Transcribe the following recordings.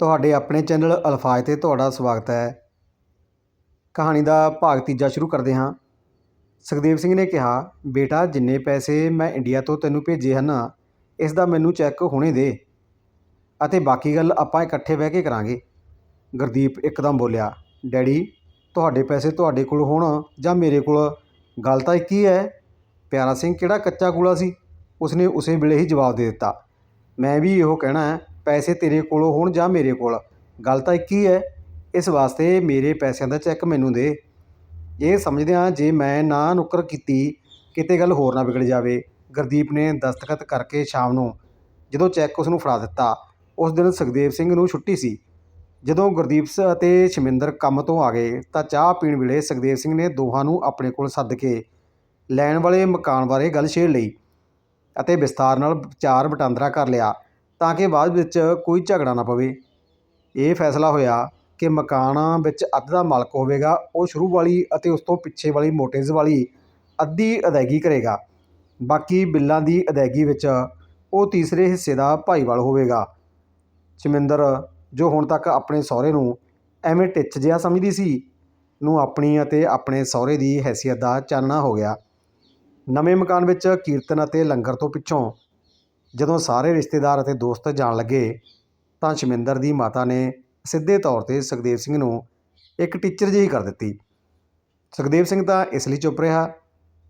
ਤੁਹਾਡੇ ਆਪਣੇ ਚੈਨਲ ਅਲਫਾਜ਼ 'ਤੇ ਤੁਹਾਡਾ ਸਵਾਗਤ ਹੈ। ਕਹਾਣੀ ਦਾ ਭਾਗ ਤੀਜਾ ਸ਼ੁਰੂ ਕਰਦੇ ਹਾਂ। ਸੁਖਦੇਵ ਸਿੰਘ ਨੇ ਕਿਹਾ, ਬੇਟਾ, ਜਿੰਨੇ ਪੈਸੇ ਮੈਂ ਇੰਡੀਆ ਤੋਂ ਤੈਨੂੰ ਭੇਜੇ ਹਨ, ਇਸ ਦਾ ਮੈਨੂੰ ਚੈੱਕ ਹੁਣੇ ਦੇ। ਅਤੇ ਬਾਕੀ ਗੱਲ ਆਪਾਂ ਇਕੱਠੇ ਬਹਿ ਕੇ ਕਰਾਂਗੇ। ਗੁਰਦੀਪ ਇੱਕਦਮ ਬੋਲਿਆ, ਡੈਡੀ, ਤੁਹਾਡੇ ਪੈਸੇ ਤੁਹਾਡੇ ਕੋਲ ਹੋਣ ਜਾਂ ਮੇਰੇ ਕੋਲ? ਗੱਲ ਤਾਂ ਇੱਕ ਹੀ ਹੈ। ਪਿਆਰਾ ਸਿੰਘ ਕਿਹੜਾ ਕੱਚਾ ਕੂਲਾ ਸੀ? ਉਸਨੇ ਉਸੇ ਵੇਲੇ ਹੀ ਜਵਾਬ ਦੇ ਦਿੱਤਾ। ਮੈਂ ਵੀ ਇਹੋ ਕਹਿਣਾ ਹੈ ਪੈਸੇ ਤੇਰੇ ਕੋਲੋਂ ਹੋਣ ਜਾਂ ਮੇਰੇ ਕੋਲ। ਗੱਲ ਤਾਂ ਇੱਕ ਹੀ ਹੈ, ਇਸ ਵਾਸਤੇ ਮੇਰੇ ਪੈਸਿਆਂ ਦਾ ਚੈੱਕ ਮੈਨੂੰ ਦੇ। ਇਹ ਸਮਝਦਿਆਂ ਜੇ ਮੈਂ ਨਾ ਨੁੱਕਰ ਕੀਤੀ, ਕਿਤੇ ਗੱਲ ਹੋਰ ਨਾ ਵਿਗੜ ਜਾਵੇ। ਗੁਰਦੀਪ ਨੇ ਦਸਤਖਤ ਕਰਕੇ ਸ਼ਾਮ ਨੂੰ ਜਦੋਂ ਚੈੱਕ ਉਸ ਨੂੰ ਫੜਾ ਦਿੱਤਾ, ਉਸ ਦਿਨ ਸੁਖਦੇਵ ਸਿੰਘ ਨੂੰ ਛੁੱਟੀ ਸੀ। ਜਦੋਂ ਗੁਰਦੀਪ ਅਤੇ ਸ਼ਮਿੰਦਰ ਕੰਮ ਤੋਂ ਆ ਗਏ, ਤਾਂ ਚਾਹ ਪੀਣ ਵੇਲੇ ਸੁਖਦੇਵ ਸਿੰਘ ਨੇ ਦੋਹਾਂ ਨੂੰ ਆਪਣੇ ਕੋਲ ਸੱਦ ਕੇ ਲੈਣ ਵਾਲੇ ਮਕਾਨ ਬਾਰੇ ਗੱਲ ਛੇੜ ਲਈ ਅਤੇ ਵਿਸਤਾਰ ਨਾਲ ਵਿਚਾਰ ਵਟਾਂਦਰਾ ਕਰ ਲਿਆ। ਤਾਂ ਕਿ ਬਾਅਦ ਵਿੱਚ ਕੋਈ ਝਗੜਾ ਨਾ ਪਵੇ। ਇਹ ਫੈਸਲਾ ਹੋਇਆ ਕਿ ਮਕਾਨ ਵਿੱਚ ਅੱਧ ਦਾ ਮਾਲਕ ਹੋਵੇਗਾ, ਉਹ ਸ਼ੁਰੂ ਵਾਲੀ ਅਤੇ ਉਸ ਤੋਂ ਪਿੱਛੇ ਵਾਲੀ ਮੋਟੇਜ਼ ਵਾਲੀ ਅੱਧੀ ਅਦਾਇਗੀ ਕਰੇਗਾ। ਬਾਕੀ ਬਿੱਲਾਂ ਦੀ ਅਦਾਇਗੀ ਵਿੱਚ ਉਹ ਤੀਸਰੇ ਹਿੱਸੇ ਦਾ ਭਾਈਵਾਲ ਹੋਵੇਗਾ। ਚਮਿੰਦਰ, ਜੋ ਹੁਣ ਤੱਕ ਆਪਣੇ ਸਹੁਰੇ ਨੂੰ ਐਵੇਂ ਟਿੱਚ ਜਿਹਾ ਸਮਝਦੀ ਸੀ, ਨੂੰ ਆਪਣੀ ਅਤੇ ਆਪਣੇ ਸਹੁਰੇ ਦੀ ਹੈਸੀਅਤ ਦਾ ਚਾਨਣਾ ਹੋ ਗਿਆ। ਨਵੇਂ ਮਕਾਨ ਵਿੱਚ ਕੀਰਤਨ ਅਤੇ ਲੰਗਰ ਤੋਂ ਪਿੱਛੋਂ ਜਦੋਂ ਸਾਰੇ ਰਿਸ਼ਤੇਦਾਰ ਅਤੇ ਦੋਸਤ ਜਾਣ ਲੱਗੇ, ਤਾਂ ਸ਼ਮਿੰਦਰ ਦੀ ਮਾਤਾ ਨੇ ਸਿੱਧੇ ਤੌਰ ਤੇ ਸੁਖਦੇਵ ਸਿੰਘ ਨੂੰ ਇੱਕ ਟੀਚਰ ਜਿਹੀ ਕਰ ਦਿੱਤੀ। ਸੁਖਦੇਵ ਸਿੰਘ ਤਾਂ ਇਸ ਲਈ ਚੁੱਪ ਰਿਹਾ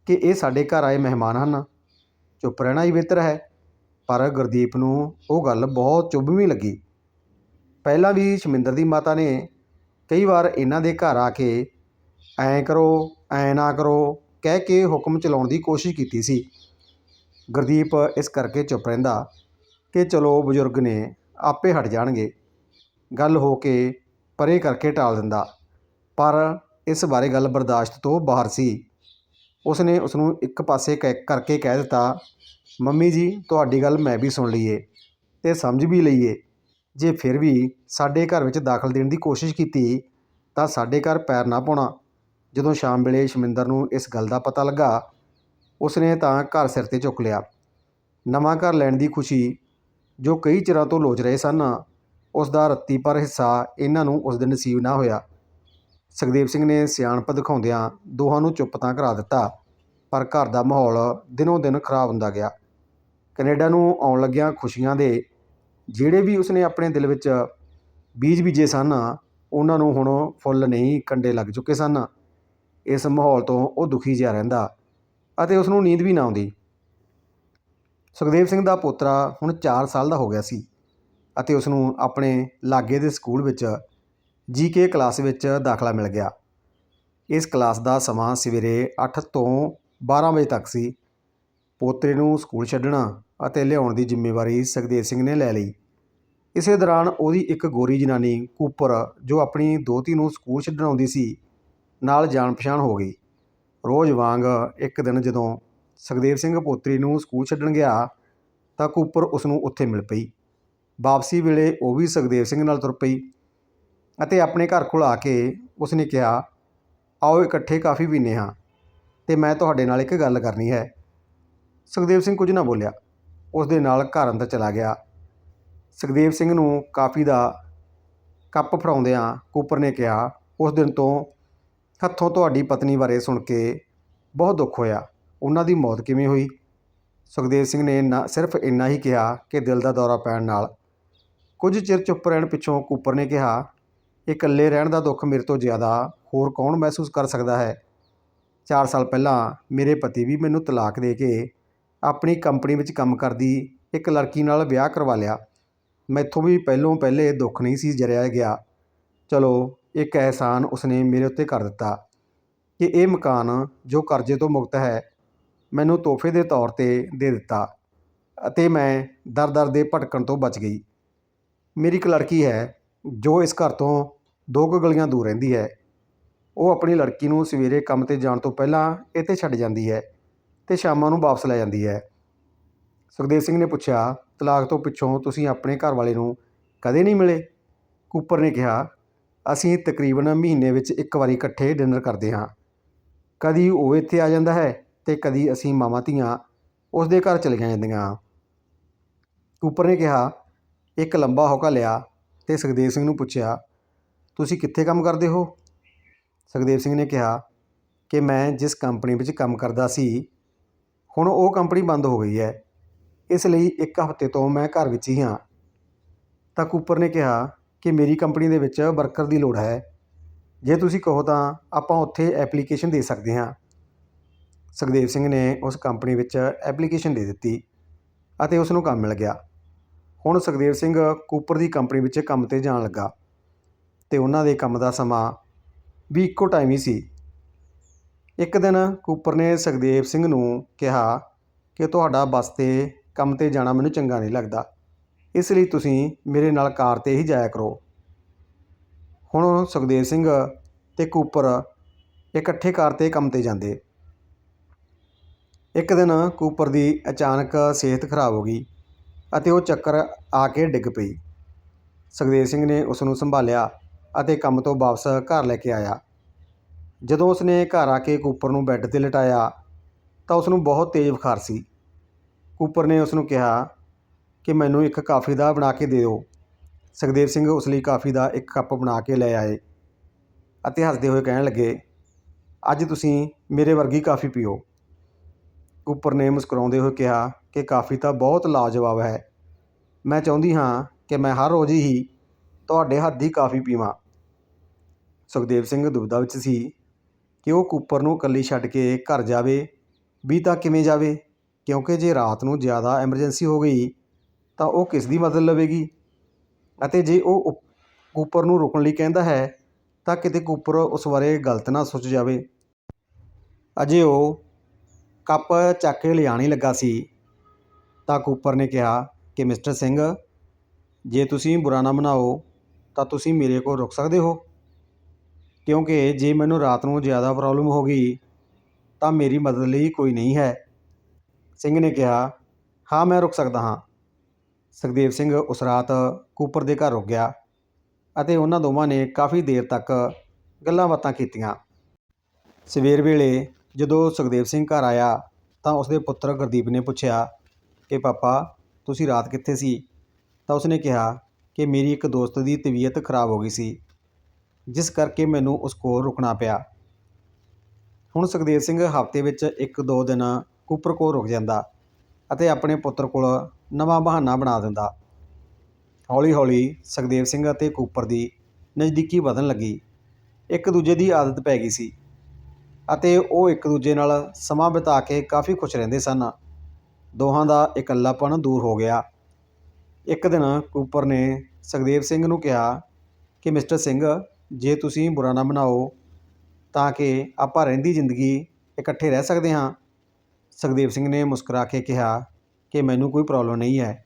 ਕਿ ਇਹ ਸਾਡੇ ਘਰ ਆਏ ਮਹਿਮਾਨ ਹਨ। ਚੁੱਪ ਰਹਿਣਾ ਹੀ ਬਿਹਤਰ ਹੈ, ਪਰ ਗੁਰਦੀਪ ਨੂੰ ਉਹ ਗੱਲ ਬਹੁਤ ਚੁਭਵੀਂ ਲੱਗੀ। ਪਹਿਲਾਂ ਵੀ ਸ਼ਮਿੰਦਰ ਦੀ ਮਾਤਾ ਨੇ ਕਈ ਵਾਰ ਇਹਨਾਂ ਦੇ ਘਰ ਆ ਕੇ ਐਂ ਕਰੋ, ਐਂ ਨਾ ਕਰੋ ਕਹਿ ਕੇ ਹੁਕਮ ਚਲਾਉਣ ਦੀ ਕੋਸ਼ਿਸ਼ ਕੀਤੀ ਸੀ। ਗੁਰਦੀਪ ਇਸ ਕਰਕੇ ਚੁੱਪ ਰਹਿੰਦਾ ਕਿ ਚਲੋ ਬਜ਼ੁਰਗ ਨੇ ਆਪੇ ਹਟ ਜਾਣਗੇ। ਗੱਲ ਹੋ ਕੇ ਪਰੇ ਕਰਕੇ ਟਾਲ ਦਿੰਦਾ, ਪਰ ਇਸ ਬਾਰੇ ਗੱਲ ਬਰਦਾਸ਼ਤ ਤੋਂ ਬਾਹਰ ਸੀ। ਉਸ ਨੇ ਉਸ ਨੂੰ ਇੱਕ ਪਾਸੇ ਕਹਿ- ਕਰਕੇ ਕਹਿ ਦਿੱਤਾ, ਮੰਮੀ ਜੀ, ਤੁਹਾਡੀ ਗੱਲ ਮੈਂ ਵੀ ਸੁਣ ਲਈਏ ਤੇ ਸਮਝ ਵੀ ਲਈਏ। ਜੇ ਫਿਰ ਵੀ ਸਾਡੇ ਘਰ ਵਿੱਚ ਦਾਖਲ ਦੇਣ ਦੀ ਕੋਸ਼ਿਸ਼ ਕੀਤੀ, ਤਾਂ ਸਾਡੇ ਘਰ ਪੈਰ ਨਾ ਪਾਉਣਾ। ਜਦੋਂ ਸ਼ਾਮ ਵੇਲੇ ਸ਼ਮਿੰਦਰ ਨੂੰ ਇਸ ਗੱਲ ਦਾ ਪਤਾ ਲੱਗਾ ਉਸਨੇ ਤਾਂ ਘਰ ਸਿਰ ਤੇ ਚੁੱਕ ਲਿਆ। ਨਵਾਂ ਘਰ ਲੈਣ ਦੀ ਖੁਸ਼ੀ ਜੋ ਕਈ ਚਿਰਾਂ ਤੋਂ ਲੋਚ ਰਹੇ ਸਨ ਉਸ ਦਾ ਰੱਤੀ ਪਰ ਹਿੱਸਾ ਇਹਨਾਂ ਨੂੰ ਉਸ ਦਿਨ ਨਸੀਬ ਨਾ ਹੋਇਆ। ਸੁਖਦੇਵ ਸਿੰਘ ਨੇ ਸਿਆਣਪ ਦਿਖਾਉਂਦਿਆਂ ਦੋਹਾਂ ਨੂੰ ਚੁੱਪ ਤਾਂ ਕਰਾ ਦਿੱਤਾ, ਪਰ ਘਰ ਦਾ ਮਾਹੌਲ ਦਿਨੋਂ ਦਿਨ ਖਰਾਬ ਹੁੰਦਾ ਗਿਆ। ਕੈਨੇਡਾ ਨੂੰ ਆਉਣ ਲੱਗਿਆਂ ਖੁਸ਼ੀਆਂ ਦੇ ਜਿਹੜੇ ਵੀ ਉਸਨੇ ਆਪਣੇ ਦਿਲ ਵਿੱਚ ਬੀਜ ਬੀਜੇ ਸਨ, ਉਹਨਾਂ ਨੂੰ ਹੁਣ ਫੁੱਲ ਨਹੀਂ ਕੰਡੇ ਲੱਗ ਚੁੱਕੇ ਸਨ। ਇਸ ਮਾਹੌਲ ਤੋਂ ਉਹ ਦੁਖੀ ਜਿਹਾ ਰਹਿੰਦਾ। ਅਤੇ ਉਸ ਨੂੰ ਨੀਂਦ ਵੀ ਨਾ ਆਉਂਦੀ। ਸੁਖਦੇਵ ਸਿੰਘ ਦਾ ਪੋਤਰਾ ਹੁਣ 4 ਸਾਲ ਦਾ ਹੋ ਗਿਆ ਸੀ ਅਤੇ ਉਸ ਨੂੰ ਆਪਣੇ ਲਾਗੇ ਦੇ ਸਕੂਲ ਵਿੱਚ ਜੀਕੇ ਕਲਾਸ ਵਿੱਚ ਦਾਖਲਾ ਮਿਲ ਗਿਆ। ਇਸ ਕਲਾਸ ਦਾ ਸਮਾਂ ਸਵੇਰੇ 8 ਤੋਂ 12 ਵਜੇ ਤੱਕ ਸੀ। ਪੋਤਰੇ ਨੂੰ ਸਕੂਲ ਛੱਡਣਾ ਅਤੇ ਲਿਆਉਣ ਦੀ ਜ਼ਿੰਮੇਵਾਰੀ ਸੁਖਦੇਵ ਸਿੰਘ ਨੇ ਲੈ ਲਈ। ਇਸੇ ਦੌਰਾਨ ਉਹਦੀ ਇੱਕ ਗੋਰੀ ਜਨਾਨੀ ਕੂਪਰ, ਜੋ ਆਪਣੀ ਦੋਤੀ ਨੂੰ ਸਕੂਲ ਛੱਡਣ ਆਉਂਦੀ ਸੀ, ਨਾਲ ਜਾਣ ਪਛਾਣ ਹੋ ਗਈ। ਰੋਜ਼ ਵਾਂਗ ਇੱਕ ਦਿਨ ਜਦੋਂ ਸੁਖਦੇਵ ਸਿੰਘ ਪੋਤਰੀ ਨੂੰ ਸਕੂਲ ਛੱਡਣ ਗਿਆ ਤਾਂ ਕੂਪਰ ਉਸ ਨੂੰ ਉੱਥੇ ਮਿਲ ਪਈ। ਵਾਪਸੀ ਵੇਲੇ ਉਹ ਵੀ ਸੁਖਦੇਵ ਸਿੰਘ ਨਾਲ ਤੁਰ ਪਈ ਅਤੇ ਆਪਣੇ ਘਰ ਕੋਲ ਆ ਕੇ ਉਸ ਨੇ ਕਿਹਾ, ਆਓ ਇਕੱਠੇ ਕਾਫੀ ਪੀਂਦੇ ਹਾਂ ਤੇ ਮੈਂ ਤੁਹਾਡੇ ਨਾਲ ਇੱਕ ਗੱਲ ਕਰਨੀ ਹੈ। ਸੁਖਦੇਵ ਸਿੰਘ ਕੁਝ ਨਾ ਬੋਲਿਆ। ਉਸ ਦੇ ਨਾਲ ਘਰ ਅੰਦਰ ਚਲਾ ਗਿਆ। ਸੁਖਦੇਵ ਸਿੰਘ ਨੂੰ ਕਾਫੀ ਦਾ ਕੱਪ ਫੜਾਉਂਦਿਆਂ ਕੂਪਰ ਨੇ ਕਿਹਾ, ਉਸ ਦਿਨ ਤੋਂ ਹੱਥੋਂ ਤੁਹਾਡੀ ਪਤਨੀ ਬਾਰੇ ਸੁਣ ਕੇ ਬਹੁਤ ਦੁੱਖ ਹੋਇਆ। ਉਹਨਾਂ ਦੀ ਮੌਤ ਕਿਵੇਂ ਹੋਈ? ਸੁਖਦੇਵ ਸਿੰਘ ਨੇ ਨਾ ਸਿਰਫ ਇੰਨਾ ਹੀ ਕਿਹਾ ਕਿ ਦਿਲ ਦਾ ਦੌਰਾ ਪੈਣ ਨਾਲ। ਕੁਝ ਚਿਰ ਚੁੱਪ ਰਹਿਣ ਪਿੱਛੋਂ ਕੂਪਰ ਨੇ ਕਿਹਾ ਇਕੱਲੇ ਰਹਿਣ ਦਾ ਦੁੱਖ ਮੇਰੇ ਤੋਂ ਜ਼ਿਆਦਾ ਹੋਰ ਕੌਣ ਮਹਿਸੂਸ ਕਰ ਸਕਦਾ ਹੈ? 4 ਸਾਲ ਪਹਿਲਾਂ ਮੇਰੇ ਪਤੀ ਵੀ ਮੈਨੂੰ ਤਲਾਕ ਦੇ ਕੇ ਆਪਣੀ ਕੰਪਨੀ ਵਿੱਚ ਕੰਮ ਕਰਦੀ ਇੱਕ ਲੜਕੀ ਨਾਲ ਵਿਆਹ ਕਰਵਾ ਲਿਆ। ਮੈਥੋਂ ਵੀ ਪਹਿਲੋਂ ਪਹਿਲੇ ਦੁੱਖ ਨਹੀਂ ਸੀ ਜਰਿਆ ਗਿਆ। ਚਲੋ ਇੱਕ ਅਹਿਸਾਨ ਉਸਨੇ ਮੇਰੇ ਉੱਤੇ ਕਰ ਦਿੱਤਾ ਕਿ ਇਹ ਮਕਾਨ ਜੋ ਕਰਜ਼ੇ ਤੋਂ ਮੁਕਤ ਹੈ, ਮੈਨੂੰ ਤੋਹਫੇ ਦੇ ਤੌਰ ਤੇ ਦੇ ਦਿੱਤਾ ਅਤੇ ਮੈਂ ਦਰ-ਦਰ ਦੇ ਭਟਕਣ ਤੋਂ ਬਚ ਗਈ। ਮੇਰੀ ਇੱਕ ਲੜਕੀ ਹੈ ਜੋ ਇਸ ਘਰ ਤੋਂ ਦੋ ਕੁ ਗਲੀਆਂ ਦੂਰ ਰਹਿੰਦੀ ਹੈ। ਉਹ ਆਪਣੀ ਲੜਕੀ ਨੂੰ ਸਵੇਰੇ ਕੰਮ ਤੇ ਜਾਣ ਤੋਂ ਪਹਿਲਾਂ ਇੱਥੇ ਛੱਡ ਜਾਂਦੀ ਹੈ ਅਤੇ ਸ਼ਾਮਾਂ ਨੂੰ ਵਾਪਸ ਲੈ ਜਾਂਦੀ ਹੈ। ਸੁਖਦੇਵ ਸਿੰਘ ਨੇ ਪੁੱਛਿਆ, ਤਲਾਕ ਤੋਂ ਪਿੱਛੋਂ ਤੁਸੀਂ ਆਪਣੇ ਘਰ ਵਾਲੇ ਨੂੰ ਕਦੇ ਨਹੀਂ ਮਿਲੇ? ਕੂਪਰ ਨੇ ਕਿਹਾ ਅਸੀਂ ਤਕਰੀਬਨ ਮਹੀਨੇ ਵਿੱਚ ਇੱਕ ਵਾਰੀ ਇਕੱਠੇ ਡਿਨਰ ਕਰਦੇ ਹਾਂ। ਕਦੀ ਉਹ ਇੱਥੇ ਆ ਜਾਂਦਾ ਹੈ ਤੇ ਕਦੀ ਅਸੀਂ ਮਾਵਾਂ ਧੀਆਂ ਉਸ ਦੇ ਘਰ ਚਲੀਆਂ ਜਾਂਦੀਆਂ ਹਾਂ। ਕੂਪਰ ਨੇ ਕਿਹਾ, ਇੱਕ ਲੰਬਾ ਹੋਕਾ ਲਿਆ ਤੇ ਸੁਖਦੇਵ ਸਿੰਘ ਨੂੰ ਪੁੱਛਿਆ, ਤੁਸੀਂ ਕਿੱਥੇ ਕੰਮ ਕਰਦੇ ਹੋ? ਸੁਖਦੇਵ ਸਿੰਘ ਨੇ ਕਿਹਾ, ਕਿ ਮੈਂ ਜਿਸ ਕੰਪਨੀ ਵਿੱਚ ਕੰਮ ਕਰਦਾ ਸੀ, ਹੁਣ ਉਹ ਕੰਪਨੀ ਬੰਦ ਹੋ ਗਈ ਹੈ। ਇਸ ਲਈ ਇੱਕ ਹਫ਼ਤੇ ਤੋਂ ਮੈਂ ਘਰ ਵਿੱਚ ਹੀ ਹਾਂ। ਤਾਂ ਕੂਪਰ ਨੇ ਕਿਹਾ ਕਿ ਮੇਰੀ ਕੰਪਨੀ ਦੇ ਵਿੱਚ ਵਰਕਰ ਦੀ ਲੋੜ ਹੈ। ਜੇ ਤੁਸੀਂ ਕਹੋ ਤਾਂ ਆਪਾਂ ਉੱਥੇ ਐਪਲੀਕੇਸ਼ਨ ਦੇ ਸਕਦੇ ਹਾਂ। ਸੁਖਦੇਵ ਸਿੰਘ ਨੇ ਉਸ ਕੰਪਨੀ ਵਿੱਚ ਐਪਲੀਕੇਸ਼ਨ ਦੇ ਦਿੱਤੀ ਅਤੇ ਉਸ ਨੂੰ ਕੰਮ ਮਿਲ ਗਿਆ। ਹੁਣ ਸੁਖਦੇਵ ਸਿੰਘ ਕੂਪਰ ਦੀ ਕੰਪਨੀ ਵਿੱਚ ਕੰਮ ਤੇ ਜਾਣ ਲੱਗਾ ਅਤੇ ਉਹਨਾਂ ਦੇ ਕੰਮ ਦਾ ਸਮਾਂ ਵੀ ਇੱਕੋ ਟਾਈਮ ਹੀ ਸੀ। ਇੱਕ ਦਿਨ ਕੂਪਰ ਨੇ ਸੁਖਦੇਵ ਸਿੰਘ ਨੂੰ ਕਿਹਾ ਕਿ ਤੁਹਾਡਾ ਬੱਸ ਤੇ ਕੰਮ ਤੇ ਜਾਣਾ ਮੈਨੂੰ ਚੰਗਾ ਨਹੀਂ ਲੱਗਦਾ। ਇਸ ਲਈ ਤੁਸੀਂ ਮੇਰੇ ਨਾਲ ਕਾਰ ਤੇ ਹੀ ਜਾਇਆ ਕਰੋ। ਹੁਣ ਸੁਖਦੇਵ ਸਿੰਘ ਅਤੇ ਕੂਪਰ ਇਕੱਠੇ ਕਾਰ ਤੇ ਕੰਮ ਤੇ ਜਾਂਦੇ। ਇੱਕ ਦਿਨ ਕੂਪਰ ਦੀ ਅਚਾਨਕ ਸਿਹਤ ਖਰਾਬ ਹੋ ਗਈ ਅਤੇ ਉਹ ਚੱਕਰ ਆ ਕੇ ਡਿੱਗ ਪਈ। ਸੁਖਦੇਵ ਸਿੰਘ ਨੇ ਉਸ ਨੂੰ ਸੰਭਾਲਿਆ ਅਤੇ ਕੰਮ ਤੋਂ ਵਾਪਸ ਘਰ ਲੈ ਕੇ ਆਇਆ। ਜਦੋਂ ਉਸਨੇ ਘਰ ਆ ਕੇ ਕੂਪਰ ਨੂੰ ਬੈੱਡ ਤੇ ਲਟਾਇਆ ਤਾਂ ਉਸ ਨੂੰ ਬਹੁਤ ਤੇਜ਼ ਬੁਖਾਰ ਸੀ। ਕੂਪਰ ਨੇ ਉਸ ਨੂੰ ਕਿਹਾ ਕਿ ਮੈਨੂੰ ਇੱਕ ਕਾਫੀ ਦਾ ਬਣਾ ਕੇ ਦੇ ਦਿਓ। ਸੁਖਦੇਵ ਸਿੰਘ ਉਸ ਲਈ ਕਾਫੀ ਦਾ ਇੱਕ ਕੱਪ ਬਣਾ ਕੇ ਲੈ ਆਏ ਅਤੇ ਹੱਸਦੇ ਹੋਏ ਕਹਿਣ ਲੱਗੇ, ਅੱਜ ਤੁਸੀਂ ਮੇਰੇ ਵਰਗੀ ਕਾਫੀ ਪੀਓ। ਕੂਪਰ ਨੇ ਮੁਸਕਰਾਉਂਦੇ ਹੋਏ ਕਿਹਾ ਕਿ ਕਾਫੀ ਤਾਂ ਬਹੁਤ ਲਾਜਵਾਬ ਹੈ। ਮੈਂ ਚਾਹੁੰਦੀ ਹਾਂ ਕਿ ਮੈਂ ਹਰ ਰੋਜ਼ ਹੀ ਤੁਹਾਡੇ ਹੱਥ ਦੀ ਕਾਫੀ ਪੀਵਾਂ। ਸੁਖਦੇਵ ਸਿੰਘ ਦੁਬਿਧਾ ਵਿੱਚ ਸੀ ਕਿ ਉਹ ਕੂਪਰ ਨੂੰ ਇਕੱਲੀ ਛੱਡ ਕੇ ਘਰ ਜਾਵੇ। ਵੀ ਤਾਂ ਕਿਵੇਂ ਜਾਵੇ? ਕਿਉਂਕਿ ਜੇ ਰਾਤ ਨੂੰ ਜ਼ਿਆਦਾ ਐਮਰਜੈਂਸੀ ਹੋ ਗਈ ਤਾਂ ਉਹ ਕਿਸ ਦੀ ਮਦਦ ਲਵੇਗੀ? ਅਤੇ ਜੇ ਉਹ ਉਪ- ਕੂਪਰ ਨੂੰ ਰੁਕਣ ਲਈ ਕਹਿੰਦਾ ਹੈ, ਤਾਂ ਕਿਤੇ ਕੂਪਰ ਉਸ ਬਾਰੇ ਗਲਤ ਨਾ ਸੋਚ ਜਾਵੇ। ਅਜੇ ਉਹ ਕੱਪ ਚੱਕ ਕੇ ਲਿਆਉਣ ਹੀ ਲੱਗਾ ਸੀ, ਤਾਂ ਕੂਪਰ ਨੇ ਕਿਹਾ ਕਿ, ਮਿਸਟਰ ਸਿੰਘ, ਜੇ ਤੁਸੀਂ ਬੁਰਾ ਨਾ ਮਨਾਓ, ਤਾਂ ਤੁਸੀਂ ਮੇਰੇ ਕੋਲ ਰੁਕ ਸਕਦੇ ਹੋ। ਕਿਉਂਕਿ ਜੇ ਮੈਨੂੰ ਰਾਤ ਨੂੰ ਜ਼ਿਆਦਾ ਪ੍ਰੋਬਲਮ ਹੋ ਗਈ, ਤਾਂ ਮੇਰੀ ਮਦਦ ਲਈ ਕੋਈ ਨਹੀਂ ਹੈ। ਸਿੰਘ ਨੇ ਕਿਹਾ, ਹਾਂ, ਮੈਂ ਰੁਕ ਸਕਦਾ ਹਾਂ। ਸੁਖਦੇਵ ਸਿੰਘ ਉਸ ਰਾਤ ਕੂਪਰ ਦੇ ਘਰ ਰੁਕ ਗਿਆ ਅਤੇ ਉਹਨਾਂ ਦੋਵਾਂ ਨੇ ਕਾਫੀ ਦੇਰ ਤੱਕ ਗੱਲਾਂ ਬਾਤਾਂ ਕੀਤੀਆਂ। ਸਵੇਰ ਵੇਲੇ ਜਦੋਂ ਸੁਖਦੇਵ ਸਿੰਘ ਘਰ ਆਇਆ ਤਾਂ ਉਸਦੇ ਪੁੱਤਰ ਗੁਰਦੀਪ ਨੇ ਪੁੱਛਿਆ ਕਿ, ਪਾਪਾ, ਤੁਸੀਂ ਰਾਤ ਕਿੱਥੇ ਸੀ? ਤਾਂ ਉਸਨੇ ਕਿਹਾ ਕਿ, ਮੇਰੀ ਇੱਕ ਦੋਸਤ ਦੀ ਤਬੀਅਤ ਖਰਾਬ ਹੋ ਗਈ ਸੀ, ਜਿਸ ਕਰਕੇ ਮੈਨੂੰ ਉਸ ਕੋਲ ਰੁਕਣਾ ਪਿਆ। ਹੁਣ ਸੁਖਦੇਵ ਸਿੰਘ ਹਫ਼ਤੇ ਵਿੱਚ ਇੱਕ ਦੋ ਦਿਨ ਕੂਪਰ ਕੋਲ ਰੁਕ ਜਾਂਦਾ ਅਤੇ ਆਪਣੇ ਪੁੱਤਰ ਕੋਲ ਨਵਾਂ ਬਹਾਨਾ ਬਣਾ ਦਿੰਦਾ। ਹੌਲੀ-ਹੌਲੀ ਸੁਖਦੇਵ ਸਿੰਘ ਅਤੇ ਕੂਪਰ ਦੀ ਨਜ਼ਦੀਕੀ ਵਧਣ ਲੱਗੀ। ਇੱਕ ਦੂਜੇ ਦੀ ਆਦਤ ਪੈ ਗਈ ਸੀ ਅਤੇ ਉਹ ਇੱਕ ਦੂਜੇ ਨਾਲ ਸਮਾਂ ਬਿਤਾ ਕੇ ਕਾਫੀ ਖੁਸ਼ ਰਹਿੰਦੇ ਸਨ। ਦੋਹਾਂ ਦਾ ਇਕੱਲਾਪਣ ਦੂਰ ਹੋ ਗਿਆ। ਇੱਕ ਦਿਨ ਕੂਪਰ ਨੇ ਸੁਖਦੇਵ ਸਿੰਘ ਨੂੰ ਕਿਹਾ ਕਿ, ਮਿਸਟਰ ਸਿੰਘ, ਜੇ ਤੁਸੀਂ ਬੁਰਾ ਨਾ ਮਨਾਓ, ਤਾਂ ਕਿ ਆਪਾਂ ਰਹਿੰਦੀ ਜ਼ਿੰਦਗੀ ਇਕੱਠੇ ਰਹਿ ਸਕਦੇ ਹਾਂ। ਸੁਖਦੇਵ ਸਿੰਘ ਨੇ ਮੁਸਕਰਾ ਕੇ ਕਿਹਾ ਕਿ ਮੈਨੂੰ ਕੋਈ ਪ੍ਰੋਬਲਮ ਨਹੀਂ ਹੈ।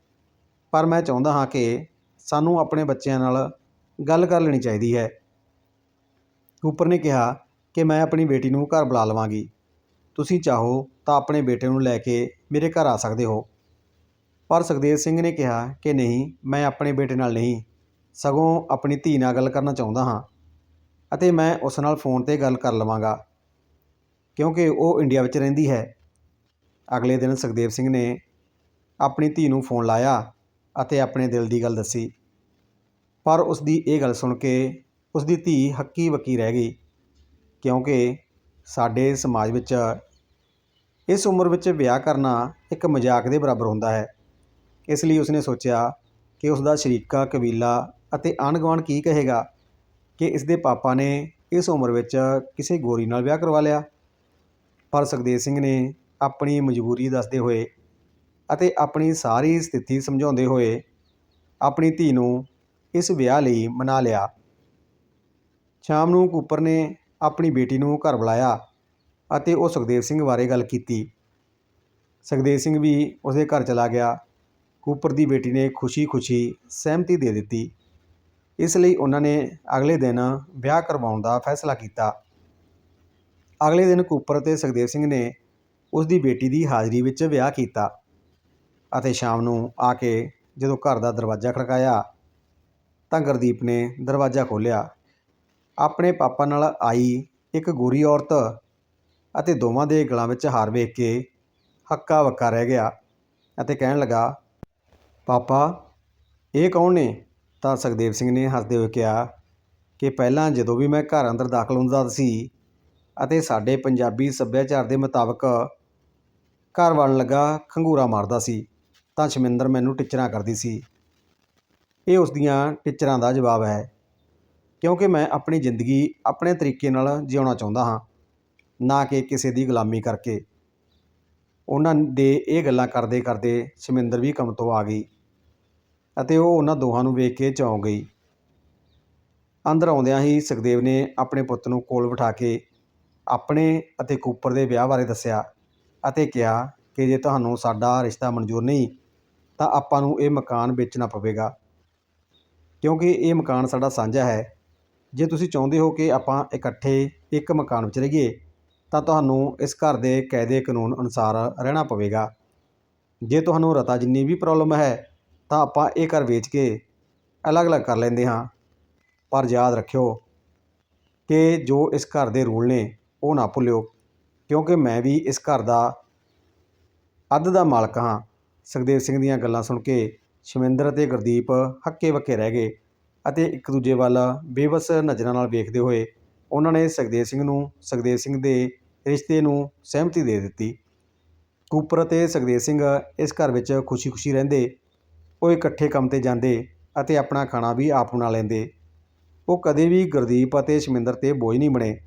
ਪਰ ਮੈਂ ਚਾਹੁੰਦਾ ਹਾਂ ਕਿ ਸਾਨੂੰ ਆਪਣੇ ਬੱਚਿਆਂ ਨਾਲ ਗੱਲ ਕਰ ਲੈਣੀ ਚਾਹੀਦੀ ਹੈ। ਕੂਪਰ ਨੇ ਕਿਹਾ ਕਿ ਮੈਂ ਆਪਣੀ ਬੇਟੀ ਨੂੰ ਘਰ ਬੁਲਾ ਲਵਾਂਗੀ। ਤੁਸੀਂ ਚਾਹੋ ਤਾਂ ਆਪਣੇ ਬੇਟੇ ਨੂੰ ਲੈ ਕੇ ਮੇਰੇ ਘਰ ਆ ਸਕਦੇ ਹੋ। ਪਰ ਸੁਖਦੇਵ ਸਿੰਘ ਨੇ ਕਿਹਾ ਕਿ ਨਹੀਂ, ਮੈਂ ਆਪਣੇ ਬੇਟੇ ਨਾਲ ਨਹੀਂ, ਸਗੋਂ ਆਪਣੀ ਧੀ ਨਾਲ ਗੱਲ ਕਰਨਾ ਚਾਹੁੰਦਾ ਹਾਂ ਅਤੇ ਮੈਂ ਉਸ ਨਾਲ ਫੋਨ ਤੇ ਗੱਲ ਕਰ ਲਵਾਂਗਾ, ਕਿਉਂਕਿ ਉਹ ਇੰਡੀਆ ਵਿੱਚ ਰਹਿੰਦੀ ਹੈ। ਅਗਲੇ ਦਿਨ ਸੁਖਦੇਵ ਸਿੰਘ ਨੇ ਆਪਣੀ ਧੀ ਨੂੰ ਫੋਨ ਲਾਇਆ ਅਤੇ ਆਪਣੇ ਦਿਲ ਦੀ ਗੱਲ ਦੱਸੀ। ਪਰ ਉਸ ਦੀ ਇਹ ਗੱਲ ਸੁਣ ਕੇ ਉਸ ਦੀ ਧੀ ਹੱਕੀ ਬੱਕੀ ਰਹਿ ਗਈ, ਕਿਉਂਕਿ ਸਾਡੇ ਸਮਾਜ ਵਿੱਚ ਇਸ ਉਮਰ ਵਿੱਚ ਵਿਆਹ ਕਰਨਾ ਇੱਕ ਮਜ਼ਾਕ ਦੇ ਬਰਾਬਰ ਹੁੰਦਾ ਹੈ। ਇਸ ਲਈ ਉਸਨੇ ਸੋਚਿਆ ਕਿ ਉਸ ਦਾ ਸ਼ਰੀਕਾ, ਕਬੀਲਾ ਅਤੇ ਆਂਢ ਗੁਆਂਢ ਕੀ ਕਹੇਗਾ ਕਿ ਇਸ ਦੇ ਪਾਪਾ ਨੇ ਇਸ ਉਮਰ ਵਿੱਚ ਕਿਸੇ ਗੋਰੀ ਨਾਲ ਵਿਆਹ ਕਰਵਾ ਲਿਆ। ਪਰ ਸੁਖਦੇਵ ਸਿੰਘ ਨੇ ਆਪਣੀ ਮਜਬੂਰੀ ਦੱਸਦੇ ਹੋਏ ਅਤੇ ਆਪਣੀ ਸਾਰੀ ਸਥਿਤੀ ਸਮਝਾਉਂਦੇ ਹੋਏ ਆਪਣੀ ਧੀ ਨੂੰ ਇਸ ਵਿਆਹ ਲਈ ਮਨਾ ਲਿਆ। ਸ਼ਾਮ ਨੂੰ ਕੂਪਰ ਨੇ ਆਪਣੀ ਬੇਟੀ ਨੂੰ ਘਰ ਬੁਲਾਇਆ ਅਤੇ ਉਹ ਸੁਖਦੇਵ ਸਿੰਘ ਬਾਰੇ ਗੱਲ ਕੀਤੀ। ਸੁਖਦੇਵ ਸਿੰਘ ਵੀ ਉਸਦੇ ਘਰ ਚਲਾ ਗਿਆ। ਕੂਪਰ ਦੀ ਬੇਟੀ ਨੇ ਖੁਸ਼ੀ-ਖੁਸ਼ੀ ਸਹਿਮਤੀ ਦੇ ਦਿੱਤੀ। ਇਸ ਲਈ ਉਹਨਾਂ ਨੇ ਅਗਲੇ ਦਿਨ ਵਿਆਹ ਕਰਵਾਉਣ ਦਾ ਫੈਸਲਾ ਕੀਤਾ। ਅਗਲੇ ਦਿਨ ਕੂਪਰ ਅਤੇ ਸੁਖਦੇਵ ਸਿੰਘ ਨੇ ਉਸ ਦੀ ਬੇਟੀ ਦੀ ਹਾਜ਼ਰੀ ਵਿੱਚ ਵਿਆਹ ਕੀਤਾ। ਅਤੇ ਸ਼ਾਮ ਨੂੰ ਆ ਕੇ ਜਦੋਂ ਘਰ ਦਾ ਦਰਵਾਜ਼ਾ ਖੜਕਾਇਆ ਤਾਂ ਗੁਰਦੀਪ ਨੇ ਦਰਵਾਜ਼ਾ ਖੋਲ੍ਹਿਆ। ਆਪਣੇ ਪਾਪਾ ਨਾਲ ਆਈ ਇੱਕ ਗੋਰੀ ਔਰਤ ਅਤੇ ਦੋਵਾਂ ਦੇ ਗਲਾਂ ਵਿੱਚ ਹਾਰ ਵੇਖ ਕੇ ਹੱਕਾ ਬੱਕਾ ਰਹਿ ਗਿਆ ਅਤੇ ਕਹਿਣ ਲੱਗਾ, ਪਾਪਾ, ਇਹ ਕੌਣ ਨੇ? ਤਾਂ ਸੁਖਦੇਵ ਸਿੰਘ ਨੇ ਹੱਸਦੇ ਹੋਏ ਕਿਹਾ ਕਿ ਪਹਿਲਾਂ ਜਦੋਂ ਵੀ ਮੈਂ ਘਰ ਅੰਦਰ ਦਾਖਲ ਹੁੰਦਾ ਸੀ ਅਤੇ ਸਾਡੇ ਪੰਜਾਬੀ ਸੱਭਿਆਚਾਰ ਦੇ ਮੁਤਾਬਕ ਘਰ ਵੜਨ ਲੱਗਾ ਖੰਗੂਰਾ ਮਾਰਦਾ ਸੀ ਤਾਂ ਸ਼ਮਿੰਦਰ ਮੈਨੂੰ ਟਿੱਚਰਾਂ ਕਰਦੀ ਸੀ। ਇਹ ਉਸ ਦੀਆਂ ਟਿੱਚਰਾਂ ਦਾ ਜਵਾਬ ਹੈ, ਕਿਉਂਕਿ ਮੈਂ ਆਪਣੀ ਜ਼ਿੰਦਗੀ ਆਪਣੇ ਤਰੀਕੇ ਨਾਲ ਜਿਉਣਾ ਚਾਹੁੰਦਾ ਹਾਂ, ਨਾ ਕਿ ਕਿਸੇ ਦੀ ਗੁਲਾਮੀ ਕਰਕੇ। ਉਹਨਾਂ ਦੇ ਇਹ ਗੱਲਾਂ ਕਰਦੇ ਕਰਦੇ ਸ਼ਮਿੰਦਰ ਵੀ ਕੰਮ ਤੋਂ ਆ ਗਈ ਅਤੇ ਉਹ ਉਹਨਾਂ ਦੋਹਾਂ ਨੂੰ ਵੇਖ ਕੇ ਚੌਂਕ ਗਈ। ਅੰਦਰ ਆਉਂਦਿਆਂ ਹੀ ਸੁਖਦੇਵ ਨੇ ਆਪਣੇ ਪੁੱਤ ਨੂੰ ਕੋਲ ਬਿਠਾ ਕੇ ਆਪਣੇ ਅਤੇ ਕੂਪਰ ਦੇ ਵਿਆਹ ਬਾਰੇ ਦੱਸਿਆ ਅਤੇ ਕਿਹਾ ਕਿ ਜੇ ਤੁਹਾਨੂੰ ਸਾਡਾ ਰਿਸ਼ਤਾ ਮਨਜ਼ੂਰ ਨਹੀਂ ਤਾਂ ਆਪਾਂ ਨੂੰ ਇਹ ਮਕਾਨ ਵੇਚਣਾ ਪਵੇਗਾ। ਕਿਉਂਕਿ ਇਹ ਮਕਾਨ ਸਾਡਾ ਸਾਂਝਾ ਹੈ। ਜੇ ਤੁਸੀਂ ਚਾਹੁੰਦੇ ਹੋ ਕਿ ਆਪਾਂ ਇਕੱਠੇ ਇੱਕ ਮਕਾਨ ਵਿੱਚ ਰਹੀਏ, ਤਾਂ ਤੁਹਾਨੂੰ ਇਸ ਘਰ ਦੇ ਕਾਇਦੇ ਕਾਨੂੰਨ ਅਨੁਸਾਰ ਰਹਿਣਾ ਪਵੇਗਾ। ਜੇ ਤੁਹਾਨੂੰ ਰਤਾ ਜਿੰਨੀ ਵੀ ਪ੍ਰੋਬਲਮ ਹੈ, ਤਾਂ ਆਪਾਂ ਇਹ ਘਰ ਵੇਚ ਕੇ ਅਲੱਗ-ਅਲੱਗ ਕਰ ਲੈਂਦੇ ਹਾਂ। ਪਰ ਯਾਦ ਰੱਖਿਓ ਕਿ ਜੋ ਇਸ ਘਰ ਦੇ ਰੂਲ ਨੇ, ਉਹ ਨਾ ਭੁੱਲਿਓ। ਕਿਉਂਕਿ ਮੈਂ ਵੀ ਇਸ ਘਰ ਦਾ ਅੱਧ ਦਾ ਮਾਲਕ ਹਾਂ। ਸੁਖਦੇਵ ਸਿੰਘ ਦੀਆਂ ਗੱਲਾਂ ਸੁਣ ਕੇ ਸ਼ਮਿੰਦਰ ਅਤੇ ਗੁਰਦੀਪ ਹੱਕੇ ਬੱਕੇ ਰਹਿ ਗਏ ਅਤੇ ਇੱਕ ਦੂਜੇ ਵੱਲ ਬੇਵਸ ਨਜ਼ਰਾਂ ਨਾਲ ਵੇਖਦੇ ਹੋਏ ਉਹਨਾਂ ਨੇ ਸੁਖਦੇਵ ਸਿੰਘ ਨੂੰ ਸੁਖਦੇਵ ਸਿੰਘ ਦੇ ਰਿਸ਼ਤੇ ਨੂੰ ਸਹਿਮਤੀ ਦੇ ਦਿੱਤੀ। ਕੂਪਰ ਅਤੇ ਸੁਖਦੇਵ ਸਿੰਘ ਇਸ ਘਰ ਵਿੱਚ ਖੁਸ਼ੀ-ਖੁਸ਼ੀ ਰਹਿੰਦੇ, ਉਹ ਇਕੱਠੇ ਕੰਮ ਤੇ ਜਾਂਦੇ ਅਤੇ ਆਪਣਾ ਖਾਣਾ ਵੀ ਆਪ ਬਣਾ ਲੈਂਦੇ। ਉਹ ਕਦੇ ਵੀ ਗੁਰਦੀਪ ਅਤੇ ਸ਼ਮਿੰਦਰ ਤੇ ਬੋਝ ਨਹੀਂ ਬਣੇ।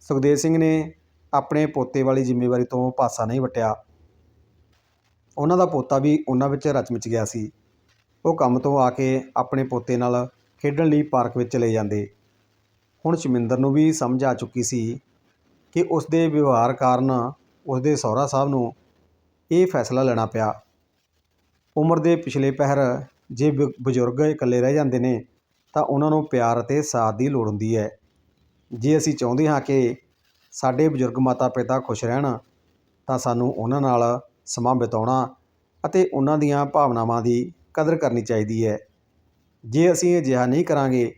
ਸੁਖਦੇਵ ਸਿੰਘ ਨੇ ਆਪਣੇ ਪੋਤੇ ਵਾਲੀ ਜ਼ਿੰਮੇਵਾਰੀ ਤੋਂ ਪਾਸਾ ਨਹੀਂ ਵਟਿਆ। ਉਹਨਾਂ ਦਾ ਪੋਤਾ ਵੀ ਉਹਨਾਂ ਵਿੱਚ ਰਚ-ਮਿਚ ਗਿਆ ਸੀ। ਉਹ ਕੰਮ ਤੋਂ ਆ ਕੇ ਆਪਣੇ ਪੋਤੇ ਨਾਲ ਖੇਡਣ ਲਈ ਪਾਰਕ ਵਿੱਚ ਚਲੇ ਜਾਂਦੇ। ਹੁਣ ਸ਼ਮਿੰਦਰ ਨੂੰ ਵੀ ਸਮਝ ਆ ਚੁੱਕੀ ਸੀ ਕਿ ਉਸ ਦੇ ਵਿਵਹਾਰ ਕਾਰਨ ਉਸ ਦੇ ਸਹੁਰਾ ਸਾਹਿਬ ਨੂੰ ਇਹ ਫੈਸਲਾ ਲੈਣਾ ਪਿਆ। ਉਮਰ ਦੇ ਪਿਛਲੇ ਪਹਿਰ ਜੇ ਬ- ਬਜ਼ੁਰਗ ਇਕੱਲੇ ਰਹਿ ਜਾਂਦੇ ਨੇ ਤਾਂ ਉਹਨਾਂ ਨੂੰ ਪਿਆਰ ਅਤੇ ਸਾਥ ਦੀ ਲੋੜ ਹੁੰਦੀ ਹੈ। ਜੇ ਅਸੀਂ ਚਾਹੁੰਦੇ ਹਾਂ ਕਿ ਸਾਡੇ ਬਜ਼ੁਰਗ ਮਾਤਾ ਪਿਤਾ ਖੁਸ਼ ਰਹਿਣ ਤਾਂ ਸਾਨੂੰ ਉਹਨਾਂ ਨਾਲ ਸਮਾਂ ਬਿਤਾਉਣਾ ਅਤੇ ਉਹਨਾਂ ਦੀਆਂ ਭਾਵਨਾਵਾਂ ਦੀ ਕਦਰ ਕਰਨੀ ਚਾਹੀਦੀ ਹੈ। ਜੇ ਅਸੀਂ ਅਜਿਹਾ ਨਹੀਂ ਕਰਾਂਗੇ,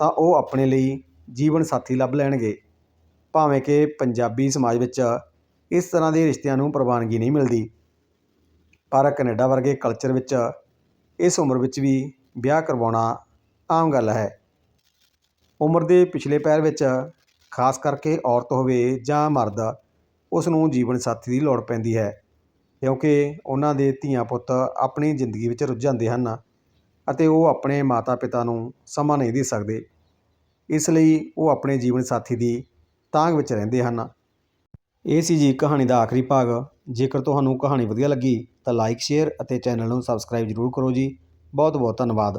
ਤਾਂ ਉਹ ਆਪਣੇ ਲਈ ਜੀਵਨ ਸਾਥੀ ਲੱਭ ਲੈਣਗੇ। ਭਾਵੇਂ ਕਿ ਪੰਜਾਬੀ ਸਮਾਜ ਵਿੱਚ ਇਸ ਤਰ੍ਹਾਂ ਦੇ ਰਿਸ਼ਤਿਆਂ ਨੂੰ ਪ੍ਰਵਾਨਗੀ ਨਹੀਂ ਮਿਲਦੀ, ਪਰ ਕੈਨੇਡਾ ਵਰਗੇ ਕਲਚਰ ਵਿੱਚ ਇਸ ਉਮਰ ਵਿੱਚ ਵੀ ਵਿਆਹ ਕਰਵਾਉਣਾ ਆਮ ਗੱਲ ਹੈ। ਉਮਰ ਦੇ ਪਿਛਲੇ ਪੈਰ ਵਿੱਚ ਖਾਸ ਕਰਕੇ ਔਰਤ ਹੋਵੇ ਜਾਂ ਮਰਦ, ਉਸ ਨੂੰ ਜੀਵਨ ਸਾਥੀ ਦੀ ਲੋੜ ਪੈਂਦੀ ਹੈ। ਕਿਉਂਕਿ ਉਹਨਾਂ ਦੇ ਧੀਆਂ ਪੁੱਤ ਆਪਣੀ ਜ਼ਿੰਦਗੀ ਵਿੱਚ ਰੁੱਝ ਜਾਂਦੇ ਹਨ ਅਤੇ ਉਹ ਆਪਣੇ ਮਾਤਾ-ਪਿਤਾ ਨੂੰ ਸਮਾਂ ਨਹੀਂ ਦੇ ਸਕਦੇ। ਇਸ ਲਈ ਉਹ ਆਪਣੇ ਜੀਵਨ ਸਾਥੀ ਦੀ ਤਾਂਘ ਵਿੱਚ ਰਹਿੰਦੇ ਹਨ। ਇਹ ਸੀ ਜੀ ਕਹਾਣੀ ਦਾ ਆਖਰੀ ਭਾਗ। ਜੇਕਰ ਤੁਹਾਨੂੰ ਕਹਾਣੀ ਵਧੀਆ ਲੱਗੀ ਤਾਂ ਲਾਈਕ ਸ਼ੇਅਰ ਅਤੇ ਚੈਨਲ ਨੂੰ ਸਬਸਕ੍ਰਾਈਬ ਜ਼ਰੂਰ ਕਰੋ ਜੀ। ਬਹੁਤ ਬਹੁਤ ਧੰਨਵਾਦ।